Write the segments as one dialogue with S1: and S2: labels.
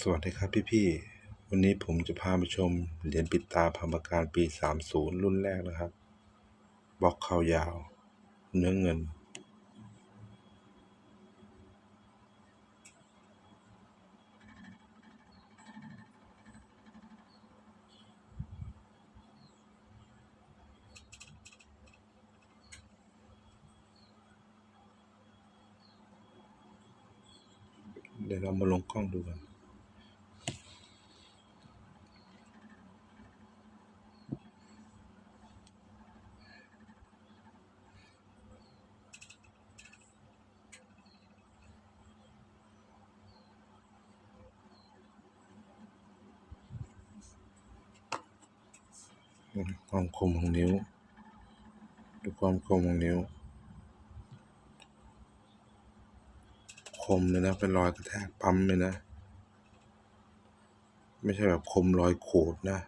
S1: สวัสดีครับพี่ๆ วันนี้ผมจะพาไปชมเหรียญปิดตาพัมการปี 30 รุ่นแรกนะครับ บล็อกเข่ายาว เนื้อเงิน เดี๋ยวเรามาลงกล้องดูกัน ความคมของนิ้ว ดูความคมของนิ้ว คมเลยนะ เป็นรอยกระแทกปั๊มเลยนะ ไม่ใช่แบบคมรอยขูดนะ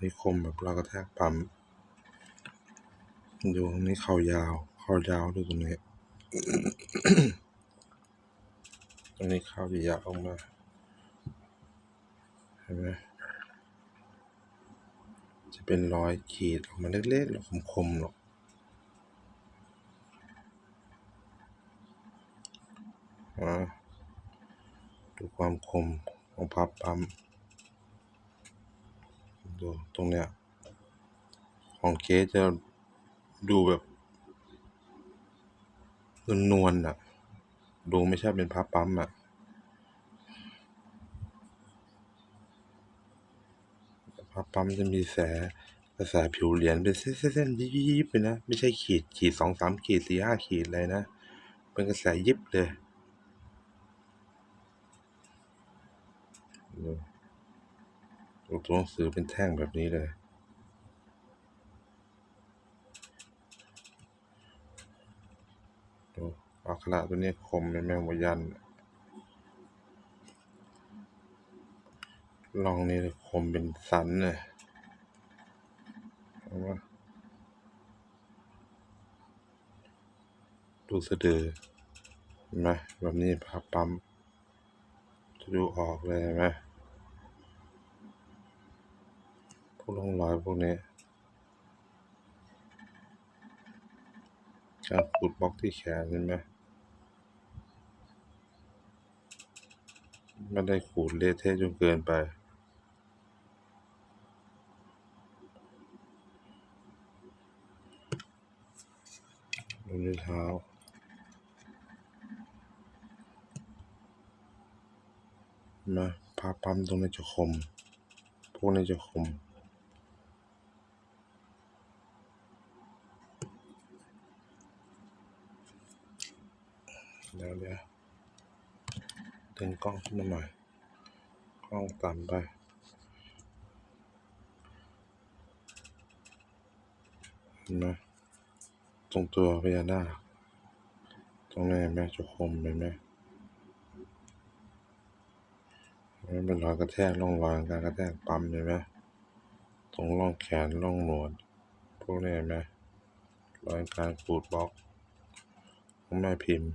S1: นี่คมแบบรอยกระแทกปั๊มดูตรงนี้เข่ายาวเข่ายาวดูตรงนี้ตรงนี้เข่ายาวออกมา ห็นไหมจะเป็นรอยขีดออกมาเล็กๆแล้วคมๆหรอกอ่าดูความคมของพับปั๊มดูตรงเนี้ยของเก๊จะดูแบบนวลๆอะ ดูไม่ใช่เป็นพับปั๊มอะ พับปั๊มจะมีแสกระแสผิวเหรียญเป็นเส้นๆยิบๆไปนะ ไม่ใช่ขีดขีดสองสามขีดสี่ห้าขีดเลยนะ เป็นกระแสยิบเลยดูดูตัวหนังสือเป็นแท่งแบบนี้เลยอักขระตัวนี้คมเป็นแมงมุมยัน ลองนี่คมเป็นสันเลยว่าดูสะดือเห็นไหมแบบนี้พับปั๊ม จะดูออกเลยเห็นไหมพวกร่องรอยพวกนี้การขูดบล็อกที่แขนเห็นไหมไม่ได้ขูดเละเทะจนเกินไป นิ้วเท้ามาพาปั๊มตรงนี้จะคม พวกนี้จะคม เดี๋ยวเดี๋ยวดึงกล้องขึ้นมาหน่อย กล้องต่ำไปเห็นไหม ตรงตัวพญานาคตรงนี้เห็นไหมจะคมเห็นไหมมันเป็นรอยกระแทกร่องรอยการกระแทกปั๊มเห็นไหมตรงร่องแขนร่องหนวดพวกนี้เห็นไหมรอยการขูดบล็อกของแม่พิมพ์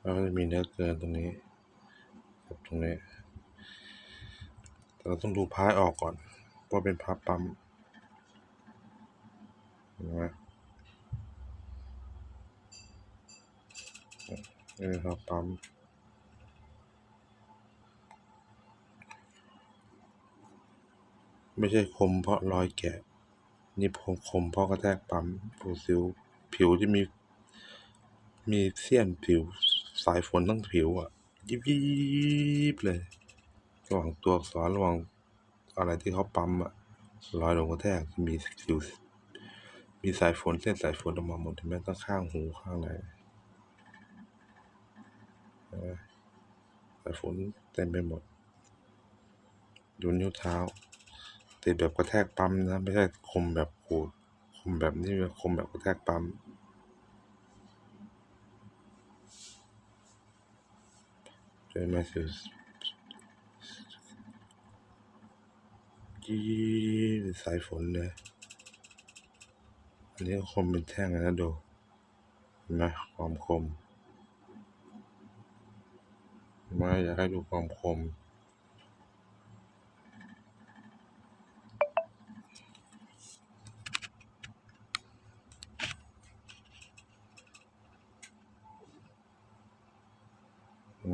S1: แล้วก็จะมีเนื้อเกินตรงนี้กับตรงนี้แต่เราต้องดูพายออกก่อนว่าเป็นพับปั๊มเห็นไหม นี่เป็นพับปั๊มไม่ใช่คมเพราะรอยแกะ นี่คมคมเพราะกระแทกปั๊มผิวสิว ผิวที่มี มีเสี้ยนผิวสายฝนทั้งผิวอะ ยิบยิบเลย ระหว่างตัวอักษรระหว่างอะไรที่เขาปั๊มอะรอยลงกระแทกมีผิวมีสายฝนเส้นสายฝนออกมาหมดเห็นไหมตั้งข้างหูข้างไหนเห็นไหม สายฝนเต็มไปหมดดูนิ้วเท้าติดแบบกระแทกปั๊มนะไม่ใช่คมแบบขูดคมแบบนี้คมแบบกระแทกปั๊มเจอไหมสิยี่สายฝนเลยอันนี้คมเป็นแท่งนะดูเห็นไหมความคม ไม่อยากให้ดูความคม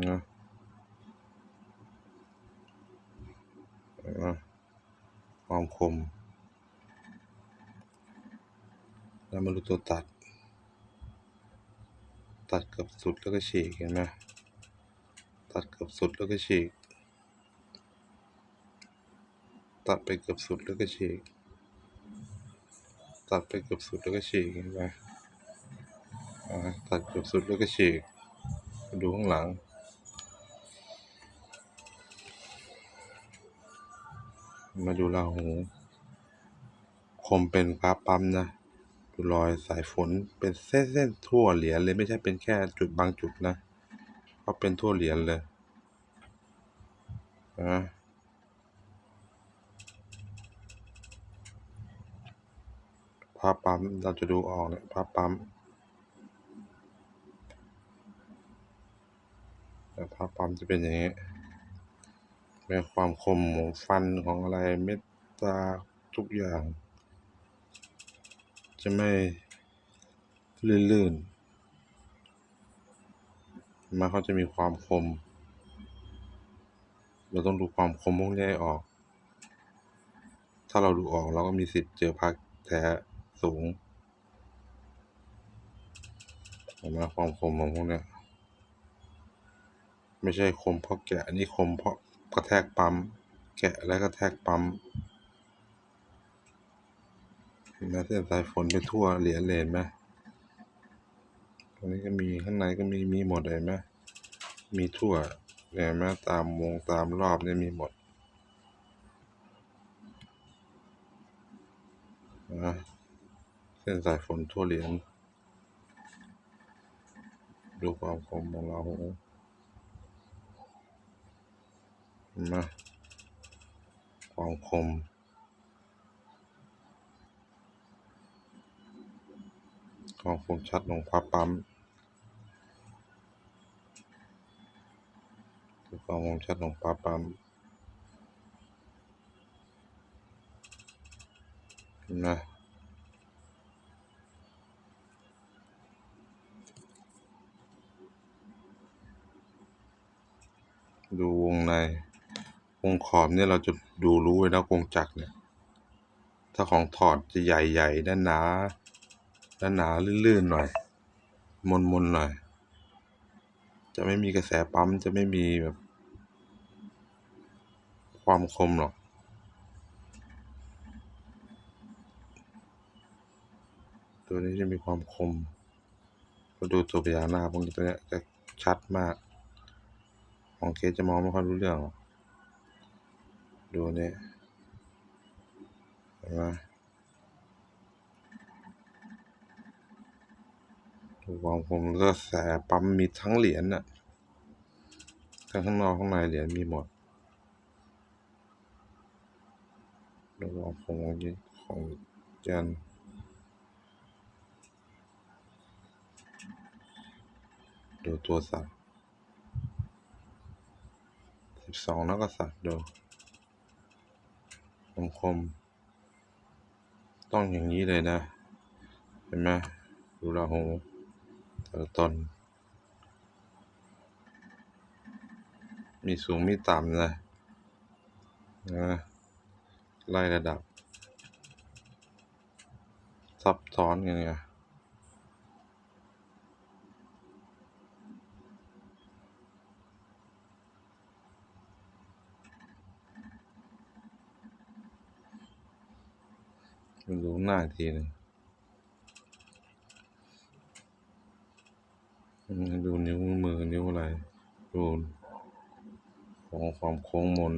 S1: นะนะความคม แล้วมาดูตัวตัด ตัดเกือบสุดแล้วก็ฉีกเห็นไหม ตัดเกือบสุดแล้วก็ฉีก ตัดไปเกือบสุดแล้วก็ฉีก ตัดไปเกือบสุดแล้วก็ฉีกเห็นไหมาตัดเกือบสุดแล้วก็ฉีก ดูข้างหลังมาดูราหูคมเป็นพระปั๊มนะ ดูรอยสายฝนเป็นเส้นๆทั่วเหรียญเลยไม่ใช่เป็นแค่จุดบางจุดนะ เพราเป็นทั่วเหรียญเลยนะพระปั๊มเราจะดูออกเนี่ยพปั๊มแต่พระปั๊มจะเป็นอย่างนี้เป็นความคมของฟันของอะไรเม็ดตาทุกอย่าง จะไม่ลื่นๆ มาเขาจะมีความคม เราต้องดูความคมพวกนี้ออก ถ้าเราดูออกเราก็มีสิทธิ์เจอพักแท้สูงเห็นไหมความคมของพวกเนี้ยไม่ใช่คมเพราะแกะอันนี้คมเพราะกระแทกปั๊ม แกะแล้วกระแทกปั๊มเห็นไหมเส้นสายฝนไปทั่วเหรียญเลยเห็นไหม ตรงนี้ก็มีข้างในก็มีมีหมดเลยไหมมีทั่วเห็นไหมตามวงตามรอบเนี่ยมีหมดนะเส้นสายฝนทั่วเหรียญดูความคมของเราเห็นไหมความคมความคมชัดของพระปั๊ม ดูความคมชัดของพระปั๊มเห็นไหมดูวงใน วงขอบเนี่ยเราจะดูรู้เลยนะวงจักรเนี่ย ถ้าของถอดจะใหญ่ๆด้านหนาด้านหนาลื่นๆหน่อย มนๆหน่อย จะไม่มีกระแสปั๊ม จะไม่มีแบบ ความคมหรอก ตัวนี้จะมีความคมก็ดูตัวพญานาคพวกนี้ตัวเนี้ยจะชัดมาก ของเคสจะมองไม่ค่อยรู้เรื่องหรอกดูนี่เห็นไหมดูค วามคมล้วก็แสปั๊มมีทั้งเหรียญน่ะ ทั้งข้างนอกข้างในเหรียญมีหมดดูความคมของยิของยันดูตัวสัตว์สิบสองนักกษัตริย์ดูคมคม ต้องอย่างนี้เลยนะ เห็นไหมดูราหู ต่ละตน มีสูงมีต่ำนะนะไล่ระดับ ซับซ้อนกันไงมันดูหน้าทีหนึงอืม ดูนิ้วมือนิ้วอะไรดูของความโค้งมน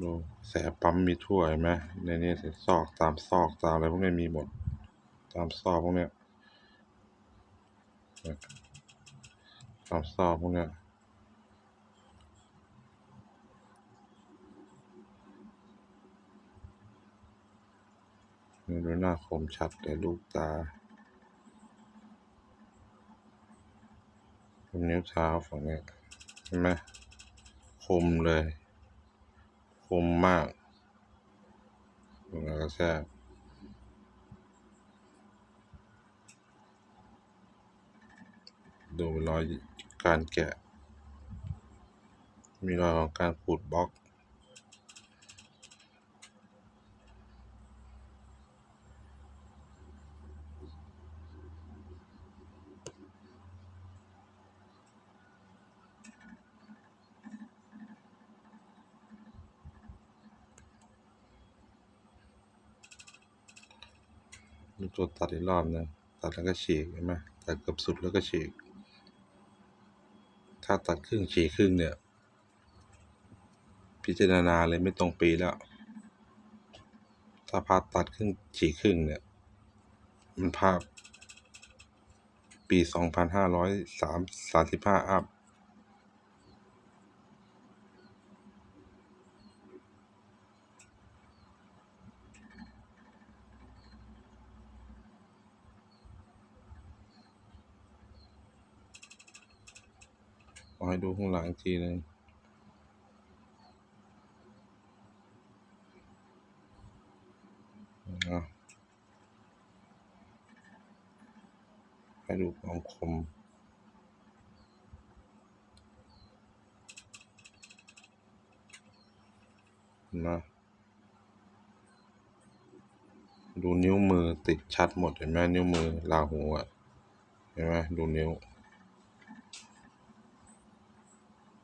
S1: ดูแสบปั๊มมีทั่วเห็นไหมในนี้ซอกตามซอกตามอะไรพวกนี้มีหมด ตามซอกพวกเนี้ยตามซอกพวกเนี้ยดูหน้าคมชัดเลยลูกตา นิ้วเท้าฝั่งนี้เห็นไหมคมเลย คมมากตรงนั้นก็แทรกดูรอยการแกะ มีรอยของการขูดบล็อก มีตัวตัดอีกรอบหนึงตัดแล้วก็ฉีกเห็นไหมตัดเกือบสุดแล้วก็ฉีก ถ้าตัดครึ่งฉีกครึ่งเนี่ย พิจารณาเลยไม่ตรงปีแล้ว ถ้าพาตัดครึ่งฉีกครึ่งเนี่ย มันภาพปีสองพั อยสามามสิบห้าอัพขอให้ดูข้างหลังทีหนึงอะให้ดูความคมนะดูนิ้วมือติดชัดหมดเห็นไหมนิ้วมือลาหูอะเห็นไหมดูนิ้ว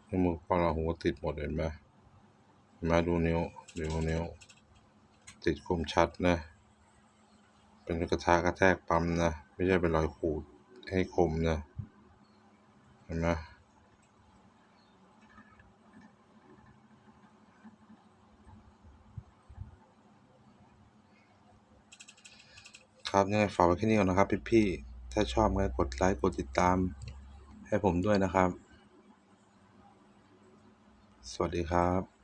S1: นิ้วมือพ่อลาหูติดหมดเห็นไหมเห็นไหมดูนิ้วดูนิ้ว ติดคมชัดนะ เป็นกระทากระแทกปั๊มนะ ไม่ใช่เป็นรอยขูดให้คมนะ เห็นไหมครับยังไงฝากไว้แค่นี้ก่อนนะครับพี่ๆถ้าชอบก็กดไลค์กดติดตามให้ผมด้วยนะครับ สวัสดีครับ